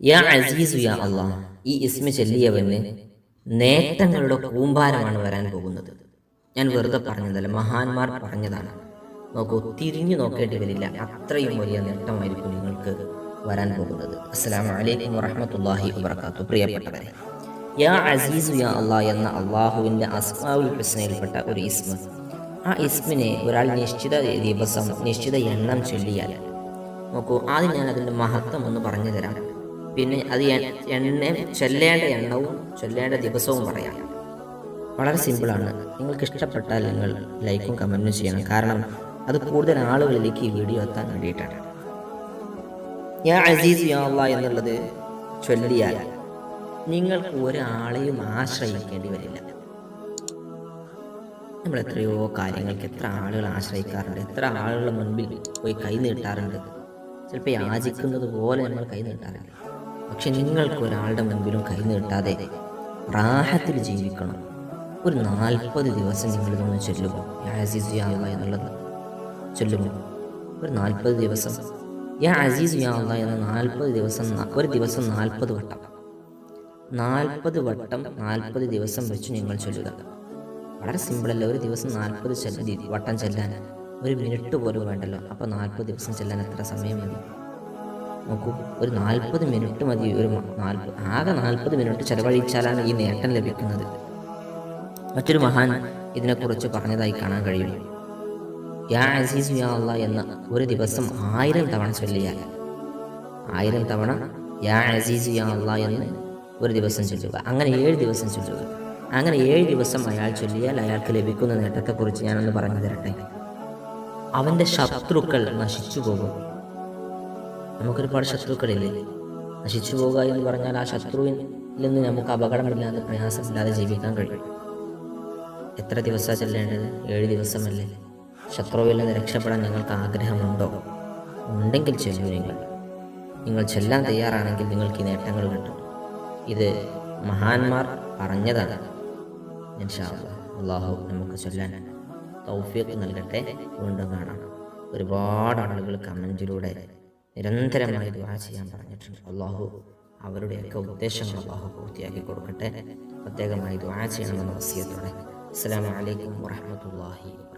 യാ അസീസു യാ അള്ളാഹ് ഈ ഇസ്മ ചൊല്ലിയവന് നേട്ടങ്ങളുടെ കൂമ്പാരമാണ് വരാൻ പോകുന്നത്. ഞാൻ വെറുതെ പറഞ്ഞതല്ല മഹാന്മാർ പറഞ്ഞതാണ്. നോക്കൂ തിരിഞ്ഞു നോക്കേണ്ടി വരില്ല. അത്രയും വലിയ നേട്ടമായിരിക്കും നിങ്ങൾക്ക് വരാൻ പോകുന്നത്. അസ്സലാമു വലൈക്കും വറഹമത്തല്ലാഹി വാത്തു പ്രിയപ്പെട്ടവരെ യാ അസീസു യാ അള്ളാഹ് എന്ന അള്ളാഹുവിന്റെ അസ്മാവുൽ ഹുസ്നയിൽപ്പെട്ട ഒരു ഇസ്മ. ആ ഇസ്മിനെ ഒരാൾ നിശ്ചിത ദിവസം നിശ്ചിത എണ്ണം ചൊല്ലിയാൽ നോക്കൂ ആദ്യം ഞാൻ അതിന്റെ മഹത്വം ഒന്ന് പറഞ്ഞു തരാം പിന്നെ അത് എണ്ണ ചൊല്ലേണ്ട എണ്ണവും ചൊല്ലേണ്ട ദിവസവും പറയാം. വളരെ സിമ്പിളാണ്. നിങ്ങൾക്ക് ഇഷ്ടപ്പെട്ടാൽ നിങ്ങൾ ലൈക്കും കമന്റും ചെയ്യണം. കാരണം അത് കൂടുതൽ ആളുകളിലേക്ക് ഈ വീഡിയോ എത്താൻ വേണ്ടിയിട്ടാണ്. ഞാൻ അസീസ് യാ എന്നുള്ളത് ചൊല്ലിയാൽ നിങ്ങൾക്ക് ഒരാളെയും ആശ്രയിക്കേണ്ടി വരില്ല. നമ്മൾ എത്രയോ കാര്യങ്ങൾക്ക് എത്ര ആളുകൾ ആശ്രയിക്കാറുണ്ട്. എത്ര ആളുകളുടെ മുൻപിൽ പോയി കൈ നീട്ടാറുണ്ട്. ചിലപ്പോൾ യാചിക്കുന്നത് പോലെ നമ്മൾ കൈ നീട്ടാറുണ്ട് പക്ഷെ നിങ്ങൾക്ക് ഒരാളുടെ മുൻപിലും കൈ നീട്ടാതെ ജീവിക്കണം. ഒരു നാൽപ്പത് ദിവസം നിങ്ങൾ ഇതൊന്ന് ചൊല്ലുമോ? യാ അസീസ് യാ എന്നുള്ളത്. ചൊല്ലുമോ? ഒരു നാൽപ്പത് ദിവസം. യാ അസീസ് യാ എന്ന നാൽപ്പത് ദിവസം ഒരു ദിവസം നാൽപ്പത് വട്ടം. നാൽപ്പത് വട്ടം നാൽപ്പത് ദിവസം വെച്ച് നിങ്ങൾ ചൊല്ലുക. വളരെ സിമ്പിളല്ല? ഒരു ദിവസം നാൽപ്പത് വട്ടം ചെല്ലാൻ. ഒരു മിനിറ്റ് പോലും വേണ്ടല്ലോ. അപ്പോൾ നാൽപ്പത് ദിവസം ചെല്ലാൻ എത്ര സമയം മതി നോക്കൂ ഒരു നാൽപ്പത് മിനിറ്റ് മതി ഒരു നാൽപ്പത് ആകെ നാൽപ്പത് മിനിറ്റ് ചെലവഴിച്ചാലാണ് ഈ നേട്ടം ലഭിക്കുന്നത്. മറ്റൊരു മഹാൻ ഇതിനെക്കുറിച്ച് പറഞ്ഞതായി കാണാൻ കഴിയും. യാ അസീസ് യാ എന്ന ഒരു ദിവസം ആയിരം തവണ ചൊല്ലിയാൽ ആയിരം തവണ യാ അസീസ് യാ എന്ന് ഒരു ദിവസം ചൊല്ലുക. അങ്ങനെ ഏഴ് ദിവസം ചൊല്ലുക. അങ്ങനെ ഏഴ് ദിവസം അയാൾ ചൊല്ലിയാൽ അയാൾക്ക് ലഭിക്കുന്ന നേട്ടത്തെക്കുറിച്ച് ഞാനൊന്ന് പറഞ്ഞു തരട്ടെ? അവന്റെ ശത്രുക്കൾ നശിച്ചു പോകും നമുക്കൊരുപാട് ശത്രുക്കളില്ലേ? നശിച്ചു പോകുക എന്ന് പറഞ്ഞാൽ ആ ശത്രുവിൽ നിന്ന് നമുക്ക് അപകടമില്ലാതെ പ്രയാസമില്ലാതെ ജീവിക്കാൻ കഴിയും. എത്ര ദിവസമാണ് ചെല്ലേണ്ടത്? ഏഴ് ദിവസമല്ലേ? ശത്രുവിൽ നിന്ന് രക്ഷപ്പെടാൻ നിങ്ങൾക്ക് ആഗ്രഹമുണ്ടോ? ഉണ്ടെങ്കിൽ ചെല്ലൂ നിങ്ങൾ. നിങ്ങൾ ചെല്ലാൻ തയ്യാറാണെങ്കിൽ നിങ്ങൾക്ക് ഈ നേട്ടങ്ങൾ കിട്ടും. ഇത് മഹാന്മാർ പറഞ്ഞതാണ്. അള്ളാഹു നമുക്ക് ചൊല്ലാൻ തൗഫീഖ് നൽകട്ടെ. വീണ്ടും കാണാം. ഒരുപാട് ആളുകൾ കമന്റിലൂടെ നിരന്തരമായി ദുവാ ചെയ്യാൻ പറഞ്ഞിട്ടുണ്ട്. അള്ളാഹു അവരുടെയൊക്കെ ഉദ്ദേശങ്ങൾ അള്ളാഹു പൂർത്തിയാക്കി കൊടുക്കട്ടെ. പ്രത്യേകമായി ദുവാ ചെയ്യണമെന്ന് വസിയത്തോടെ. അസ്സലാമു അലൈക്കും വറഹ്മത്തുള്ളാഹി വബറകാതുഹു